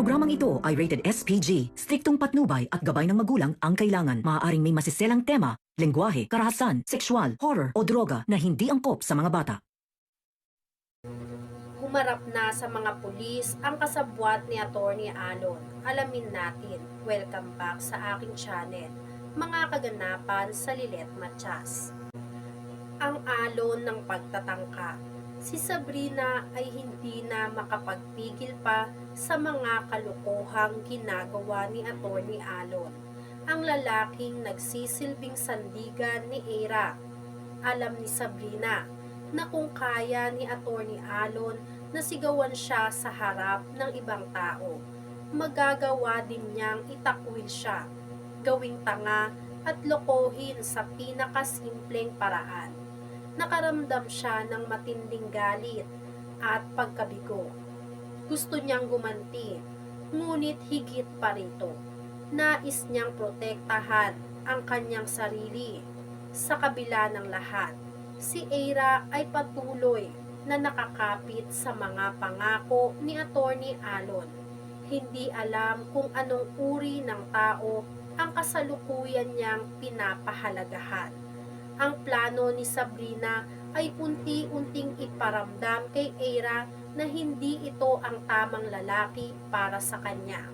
programang ito ay rated SPG. Striktong patnubay at gabay ng magulang ang kailangan. Maaaring may masiselang tema, lengguwahe, karahasan, sexual, horror o droga na hindi angkop sa mga bata. Humarap na sa mga pulis ang kasabwat ni Attorney Alon. Alamin natin. Welcome back sa aking channel. Mga kaganapan sa Lilet Matias. Ang alon ng pagtatangka. Si Sabrina ay hindi na makapagpigil pa sa mga kalukuhang ginagawa ni Attorney Alon. Ang lalaking nagsisilbing sandigan ni Era. Alam ni Sabrina na kung kaya ni Attorney Alon na sigawan siya sa harap ng ibang tao, magagawa din niyang itakwil siya, gawing tanga at lokohin sa pinakasimpleng paraan. Nakaramdam siya ng matinding galit at pagkabigo. Gusto niyang gumanti, ngunit higit pa rito. Nais niyang protektahan ang kanyang sarili. Sa kabila ng lahat, si Eira ay patuloy na nakakapit sa mga pangako ni Attorney Alon. Hindi alam kung anong uri ng tao ang kasalukuyan niyang pinapahalagahan. Ang plano ni Sabrina ay unti-unting iparamdam kay Eira na hindi ito ang tamang lalaki para sa kanya.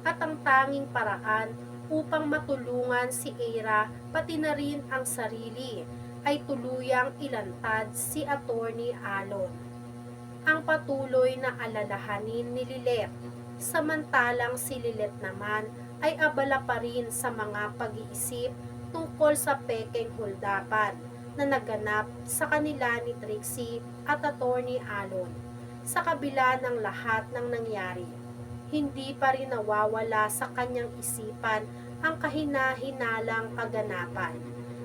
At ang tanging paraan upang matulungan si Eira pati na rin ang sarili ay tuluyang ilantad si Attorney Alon. Ang patuloy na alalahanin ni Lilet, samantalang si Lilet naman ay abala pa rin sa mga pag-iisip tungkol sa pekeng huldapan na naganap sa kanila ni Trixie at Attorney Alon. Sa kabila ng lahat ng nangyari, hindi pa rin nawawala sa kanyang isipan ang kahina-hinalang kaganapan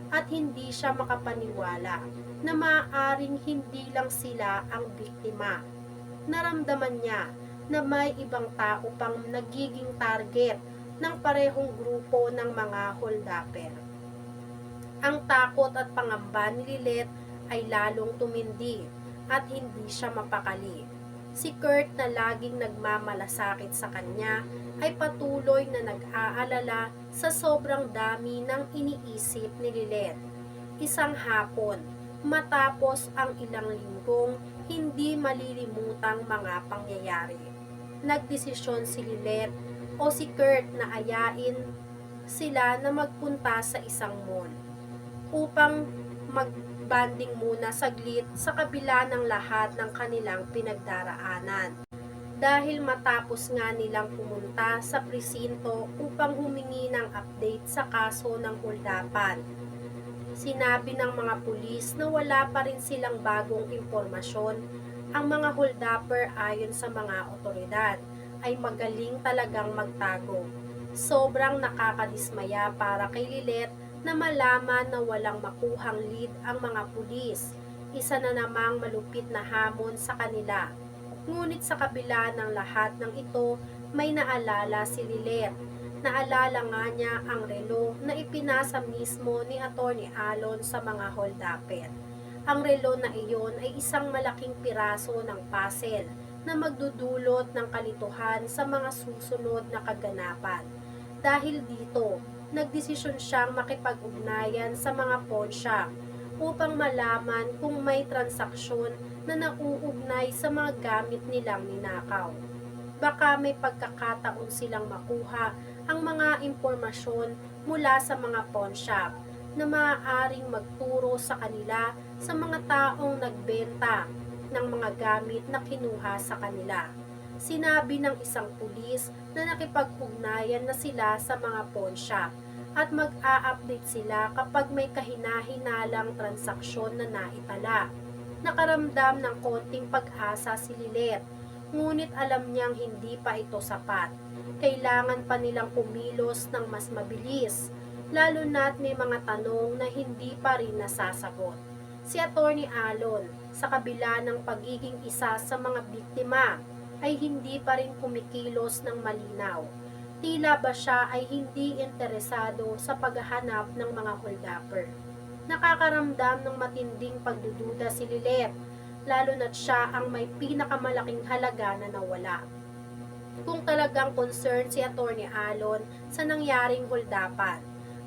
at hindi siya makapaniwala na maaaring hindi lang sila ang biktima. Naramdaman niya na may ibang tao pang nagiging target ng parehong grupo ng mga holdapper. Ang takot at pangamba ni Lilet ay lalong tumindi at hindi siya mapakali. Si Kurt na laging nagmamalasakit sa kanya ay patuloy na nag-aalala sa sobrang dami ng iniisip ni Lilet. Isang hapon, matapos ang ilang linggong hindi malilimutang mga pangyayari. Nagdesisyon si Lilet o si Kurt na ayain sila na magpunta sa isang mall upang magbanding muna saglit sa kabila ng lahat ng kanilang pinagdaraanan. Dahil matapos nga nilang pumunta sa presinto upang humingi ng update sa kaso ng huldapan. Sinabi ng mga pulis na wala pa rin silang bagong impormasyon. Ang mga holdapper ayon sa mga otoridad ay magaling talagang magtago. Sobrang nakakadismaya para kay Lilet na malaman na walang makuhang lead ang mga pulis. Isa na namang malupit na hamon sa kanila. Ngunit sa kabila ng lahat ng ito, may naalala si Lilet. Naalala nga niya ang relo na ipinasa mismo ni Attorney Alon sa mga holdapper. Ang relo na iyon ay isang malaking piraso ng puzzle na magdudulot ng kalituhan sa mga susunod na kaganapan. Dahil dito, nagdesisyon siyang makipag-ugnayan sa mga pawn shop upang malaman kung may transaksyon na nauugnay sa mga gamit nilang ninakaw. Baka may pagkakataon silang makuha ang mga impormasyon mula sa mga pawn shop na maaaring magturo sa kanila sa mga taong nagbenta ng mga gamit na kinuha sa kanila. Sinabi ng isang pulis na nakipag-ugnayan na sila sa mga pawn shop at mag-a-update sila kapag may kahina-hinalang transaksyon na naitala. Nakaramdam ng konting pag-asa si Lilet, ngunit alam niyang hindi pa ito sapat. Kailangan pa nilang kumilos ng mas mabilis, lalo na't may mga tanong na hindi pa rin nasasagot. Si Attorney Alon, sa kabila ng pagiging isa sa mga biktima, ay hindi pa rin kumikilos ng malinaw tila ba siya ay hindi interesado sa paghahanap ng mga holdapper. Nakakaramdam ng matinding pagdududa si Lilet, lalo na't siya ang may pinakamalaking halaga na nawala. kung talagang concerned si Attorney Alon sa nangyaring huldapan.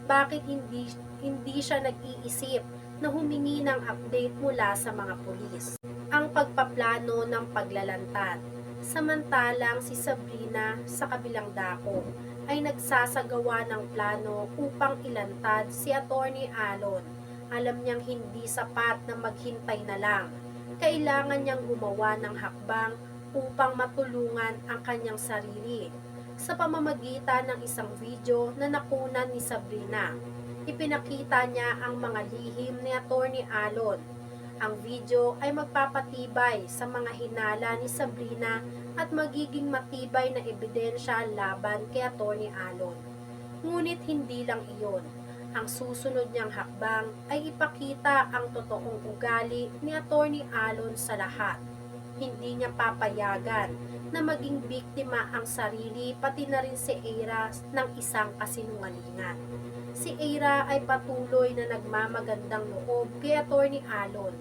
Bakit hindi hindi siya nag-iisip na humingi ng update mula sa mga pulis? Ang pagpaplano ng paglalantad. Samantalang si Sabrina sa kabilang dako ay nagsasagawa ng plano upang ilantad si Attorney Alon. Alam niyang hindi sapat na maghintay na lang. Kailangan niyang gumawa ng hakbang upang matulungan ang kanyang sarili sa pamamagitan ng isang video na nakunan ni Sabrina. Ipinakita niya ang mga lihim ni Attorney Alon. Ang video ay magpapatibay sa mga hinala ni Sabrina at magiging matibay na ebidensya laban kay Attorney Alon. Ngunit hindi lang iyon. Ang susunod niyang hakbang ay ipakita ang totoong ugali ni Attorney Alon sa lahat hindi niya papayagan na maging biktima ang sarili pati na rin si Eira ng isang kasinungalingan. Si Eira ay patuloy na nagmamagandang loob kay Attorney Alon.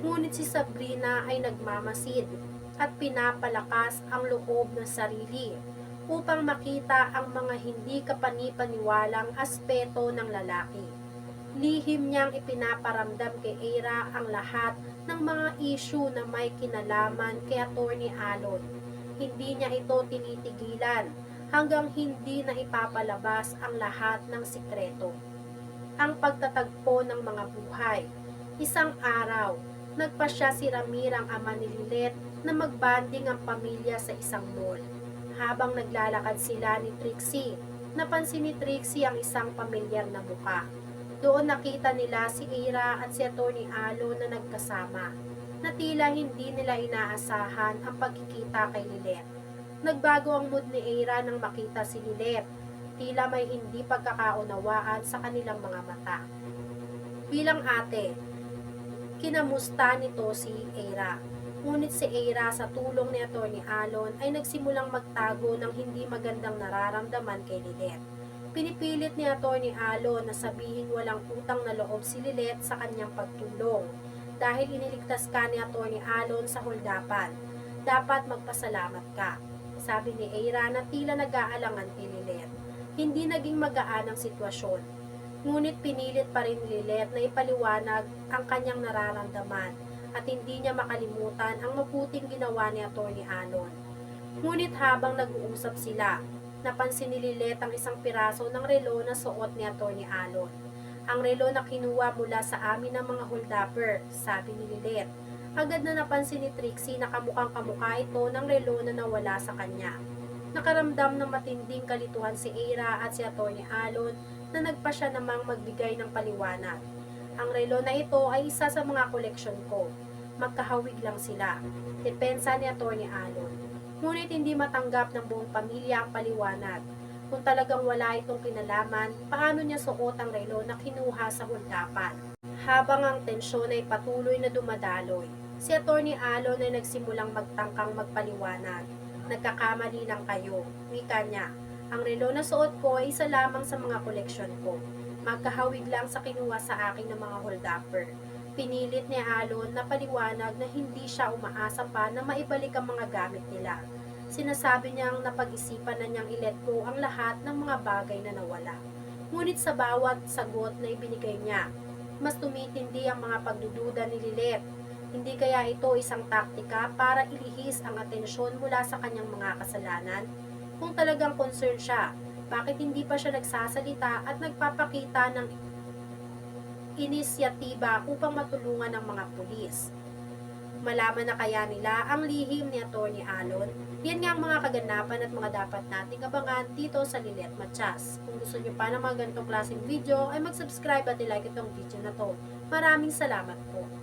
Ngunit si Sabrina ay nagmamasid at pinapalakas ang loob ng sarili upang makita ang mga hindi kapanipaniwalang aspeto ng lalaki. Lihim niyang ipinaparamdam kay Eira ang lahat ng mga issue na may kinalaman kay Attorney Alon. Hindi niya ito tinitigilan hanggang hindi na ipapalabas ang lahat ng sikreto. Ang pagtatagpo ng mga buhay. Isang araw, nagpasya si Ramir ang ama ni Lilet na magbanding ang pamilya sa isang mall. Habang naglalakad sila ni Trixie, napansin ni Trixie ang isang pamilyar na buka. Doon nakita nila si Ira at si Atty. Alo na nagkasama, na tila hindi nila inaasahan ang pagkikita kay Lilet. Nagbago ang mood ni Ira nang makita si Lilet, tila may hindi pagkakaunawaan sa kanilang mga mata. Bilang ate, kinamusta nito si Ira. Ngunit si Ira sa tulong ni Atty. Alon ay nagsimulang magtago ng hindi magandang nararamdaman kay Lilet. Pinipilit ni Atty. Alon na sabihin walang utang na loob si Lilet sa kanyang pagtulong dahil iniligtas ka ni Atty. Alon sa holdapan. Dapat magpasalamat ka. Sabi ni Ira na tila nag-aalangan kay Lilet. Hindi naging magaan ang sitwasyon. Ngunit pinilit pa rin ni Lilet na ipaliwanag ang kanyang nararamdaman at hindi niya makalimutan ang mabuting ginawa ni Atty. Alon. Ngunit habang nag-uusap sila, napansin ni Lilet ang isang piraso ng relo na suot ni Atty. Alon. Ang relo na kinuha mula sa amin ng mga holdupper, sabi ni Lilet. Agad na napansin ni Trixie na kamukhang kamukha ito ng relo na nawala sa kanya. Nakaramdam ng matinding kalituhan si Ira at si Atty. Alon na nagpa siya namang magbigay ng paliwanag. Ang relo na ito ay isa sa mga koleksyon ko. Magkahawig lang sila. Depensa ni Atty. Alon. Ngunit hindi matanggap ng buong pamilya ang paliwanag. Kung talagang wala itong kinalaman, paano niya suot ang relo na kinuha sa huldapan? Habang ang tensyon ay patuloy na dumadaloy, si Atty. Alon ay nagsimulang magtangkang magpaliwanag. Nagkakamali lang kayo, wika niya. Ang relo na suot ko ay isa lamang sa mga koleksyon ko. Magkahawig lang sa kinuha sa akin ng mga holdupper. Pinilit ni Alon na paliwanag na hindi siya umaasa pa na maibalik ang mga gamit nila. Sinasabi niyang napag-isipan na niyang ilet go ang lahat ng mga bagay na nawala. Ngunit sa bawat sagot na ibinigay niya, mas tumitindi ang mga pagdududa ni Lilet. Hindi kaya ito isang taktika para ilihis ang atensyon mula sa kanyang mga kasalanan? Kung talagang concerned siya, bakit hindi pa siya nagsasalita at nagpapakita ng inisyatiba upang matulungan ng mga pulis? Malaman na kaya nila ang lihim ni Atty. Alon? Yan nga ang mga kaganapan at mga dapat nating abangan dito sa Lilet Machas. Kung gusto niyo pa ng mga ganitong klaseng video, ay mag-subscribe at i-like itong video na to. Maraming salamat po.